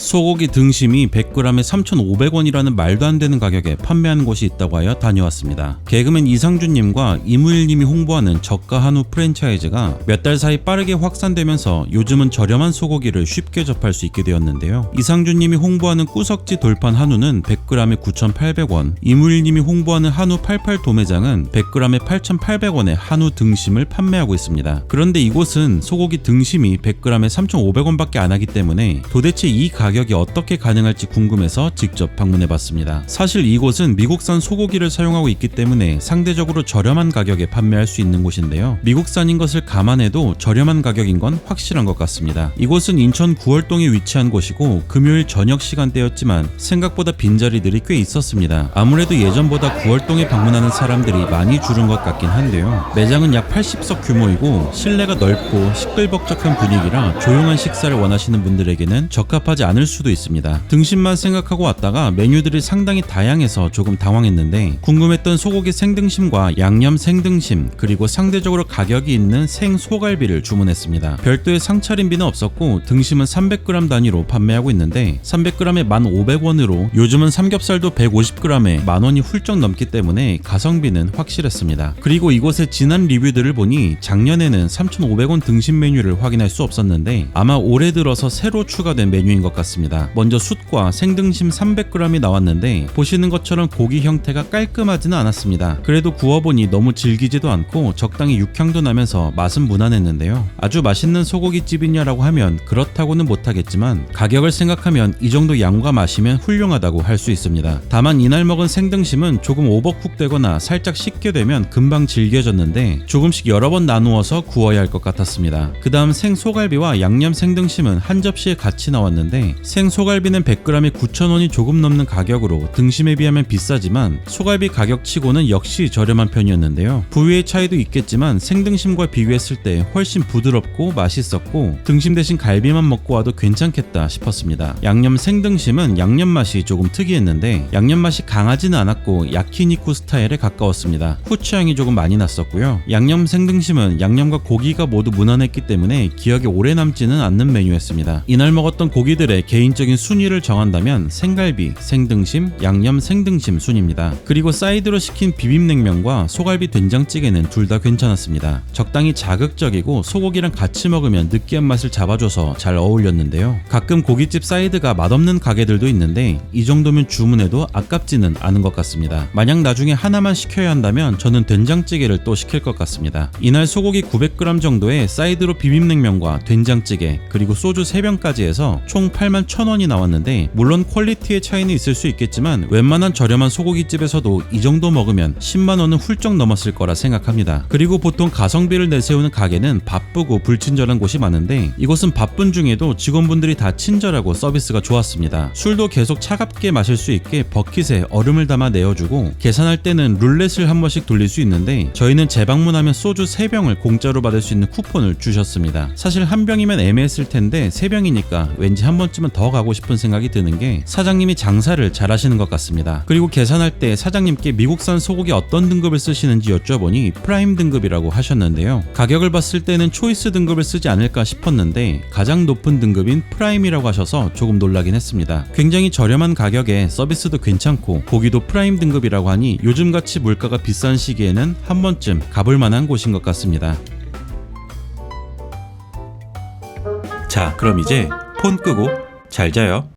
소고기 등심이 100g에 3,500원이라는 말도 안 되는 가격에 판매하는 곳이 있다고 하여 다녀왔습니다. 개그맨 이상준님과 이무일님이 홍보하는 저가 한우 프랜차이즈가 몇 달 사이 빠르게 확산되면서 요즘은 저렴한 소고기를 쉽게 접할 수 있게 되었는데요. 이상준님이 홍보하는 꾸석지 돌판 한우는 100g에 9,800원, 이무일님이 홍보하는 한우 88 도매장은 100g에 8,800원에 한우 등심을 판매하고 있습니다. 그런데 이곳은 소고기 등심이 100g에 3,500원밖에 안 하기 때문에 도대체 이 가격 이 어떻게 가능할지 궁금해서 직접 방문해 봤습니다. 사실 이곳은 미국산 소고기를 사용하고 있기 때문에 상대적으로 저렴한 가격에 판매할 수 있는 곳인데요. 미국산인 것을 감안해도 저렴한 가격인 건 확실한 것 같습니다. 이곳은 인천 구월동에 위치한 곳이고 금요일 저녁 시간대였지만 생각보다 빈자리들이 꽤 있었습니다. 아무래도 예전보다 구월동에 방문하는 사람들이 많이 줄은 것 같긴 한데요. 매장은 약 80석 규모이고 실내가 넓고 시끌벅적한 분위기라 조용한 식사를 원하시는 분들에게는 적합하지 않을 수도 있습니다. 등심만 생각하고 왔다가 메뉴들이 상당히 다양해서 조금 당황했는데 궁금했던 소고기 생등심과 양념 생등심 그리고 상대적으로 가격이 있는 생 소갈비를 주문했습니다. 별도의 상차림비는 없었고 등심은 300g 단위로 판매하고 있는데 300g에 1,500원으로 요즘은 삼겹살도 150g에 만원이 훌쩍 넘기 때문에 가성비는 확실했습니다. 그리고 이곳의 지난 리뷰들을 보니 작년에는 3,500원 등심 메뉴를 확인할 수 없었는데 아마 올해 들어서 새로 추가된 메뉴인 것 같습니다. 먼저 숯과 생등심 300g이 나왔는데 보시는 것처럼 고기 형태가 깔끔하지는 않았습니다. 그래도 구워보니 너무 질기지도 않고 적당히 육향도 나면서 맛은 무난했는데요. 아주 맛있는 소고기 집이냐라고 하면 그렇다고는 못하겠지만 가격을 생각하면 이 정도 양과 맛이면 훌륭하다고 할 수 있습니다. 다만 이날 먹은 생등심은 조금 오버쿡 되거나 살짝 식게 되면 금방 질겨졌는데 조금씩 여러 번 나누어서 구워야 할 것 같았습니다. 그 다음 생소갈비와 양념 생등심은 한 접시에 같이 나왔는데 생소갈비는 100g에 9,000원이 조금 넘는 가격으로 등심에 비하면 비싸지만 소갈비 가격치고는 역시 저렴한 편이었는데요. 부위의 차이도 있겠지만 생등심과 비교했을 때 훨씬 부드럽고 맛있었고 등심 대신 갈비만 먹고 와도 괜찮겠다 싶었습니다. 양념 생등심은 양념 맛이 조금 특이했는데 양념 맛이 강하지는 않았고 야키니쿠 스타일에 가까웠습니다. 후추향이 조금 많이 났었고요. 양념 생등심은 양념과 고기가 모두 무난했기 때문에 기억에 오래 남지는 않는 메뉴였습니다. 이날 먹었던 고기들의 개인적인 순위를 정한다면 생갈비, 생등심, 양념 생등심 순입니다. 그리고 사이드로 시킨 비빔냉면과 소갈비 된장찌개는 둘 다 괜찮았습니다. 적당히 자극적이고 소고기랑 같이 먹으면 느끼한 맛을 잡아줘서 잘 어울렸는데요. 가끔 고깃집 사이드가 맛없는 가게들도 있는데 이 정도면 주문해도 아깝지는 않은 것 같습니다. 만약 나중에 하나만 시켜야 한다면 저는 된장찌개를 또 시킬 것 같습니다. 이날 소고기 900g 정도에 사이드로 비빔냉면과 된장찌개 그리고 소주 3병까지 해서 총 8만 1000원이 나왔는데 물론 퀄리티의 차이는 있을 수 있겠지만 웬만한 저렴한 소고기집에서도 이 정도 먹으면 10만 원은 훌쩍 넘었을 거라 생각합니다. 그리고 보통 가성비를 내세우는 가게는 바쁘고 불친절한 곳이 많은데 이곳은 바쁜 중에도 직원분들이 다 친절하고 서비스가 좋았습니다. 술도 계속 차갑게 마실 수 있게 버킷에 얼음을 담아 내어주고 계산할 때는 룰렛을 한 번씩 돌릴 수 있는데 저희는 재방문하면 소주 3병을 공짜로 받을 수 있는 쿠폰을 주셨습니다. 사실 한 병이면 애매했을 텐데 3병이니까 왠지 한 번쯤은 더 가고 싶은 생각이 드는 게 사장님이 장사를 잘 하시는 것 같습니다. 그리고 계산할 때 사장님께 미국산 소고기 어떤 등급을 쓰시는지 여쭤보니 프라임 등급이라고 하셨는데요. 가격을 봤을 때는 초이스 등급을 쓰지 않을까 싶었는데 가장 높은 등급인 프라임이라고 하셔서 조금 놀라긴 했습니다. 굉장히 저렴한 가격에 서비스도 괜찮고 고기도 프라임 등급이라고 하니 요즘같이 물가가 비싼 시기에는 한 번쯤 가볼 만한 곳인 것 같습니다. 자, 그럼 이제 폰 끄고 잘 자요.